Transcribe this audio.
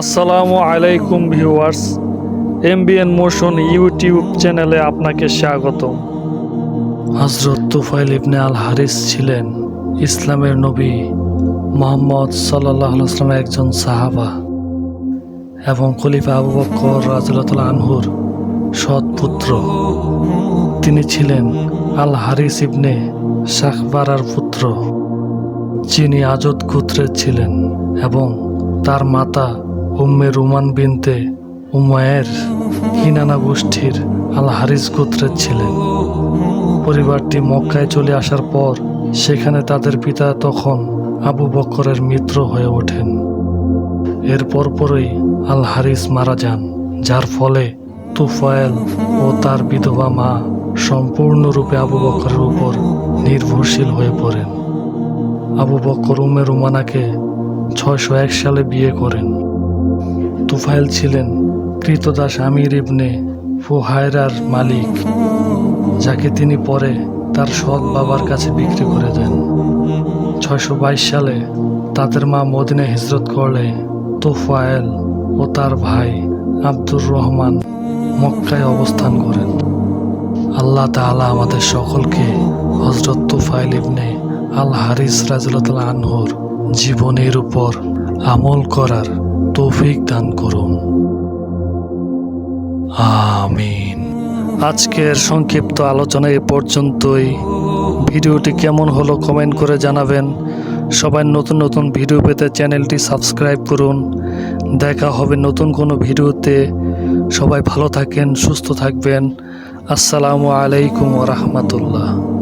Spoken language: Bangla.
আসসালামু আলাইকুম ভিউয়ার্স, এমবিএন মোশন ইউটিউব চ্যানেলে আপনাকে স্বাগত হজরত তুফাইল ইবনে আল হারিস ছিলেন ইসলামের নবী মোহাম্মদ সাল্লাহ একজন সাহাবা এবং খলিফা আবু বক্কর রাজুল্লাহ আনহুর সৎ পুত্র। তিনি ছিলেন আল হারিস ইবনে শাহবারার পুত্র, যিনি আজদ গোত্রের ছিলেন এবং তার মাতা উম্মে রুমান বিনতে উমায়ের কিনানা গোষ্ঠীর আল হারিস গোত্রের ছিলেন। পরিবারটি মক্কায় চলে আসার পর সেখানে তাদের পিতা তখন আবু বক্করের মিত্র হয়ে ওঠেন। এর পরপরই আল হারিস মারা যান, যার ফলে তুফায়েল ও তার বিধবা মা সম্পূর্ণরূপে আবু বক্করের উপর নির্ভরশীল হয়ে পড়েন। আবু বক্কর উমে রুমানাকে ছয়শো এক সালে বিয়ে করেন। তুফাইল ছিলেন কৃতদাস আমির ইবনে ফুহায়রার মালিক, যাকে তিনি পরে তার সৎ বাবার কাছে বিক্রি করে দেন। ছয়শো বাইশ সালে তাদের মা মদিনে হিজরত করলে তুফায়েল ও তার ভাই আব্দুর রহমান মক্কায় অবস্থান করেন। আল্লাহ তাআলা আমাদের সকলকে হজরত তুফাইল ইবনে আল হারিস রাজুল্লাহ আনহুর জীবনের উপর আমল করার তৌফিক দান করুন। আমিন। আজকের সংক্ষিপ্ত আলোচনা এ পর্যন্তই। ভিডিওটি কেমন হলো কমেন্ট করে জানাবেন। সবাই নতুন নতুন ভিডিও পেতে চ্যানেলটি সাবস্ক্রাইব করুন। দেখা হবে নতুন কোনো ভিডিওতে। সবাই ভালো থাকেন, সুস্থ থাকবেন। আসসালামু আলাইকুম রহমতুল্লাহ।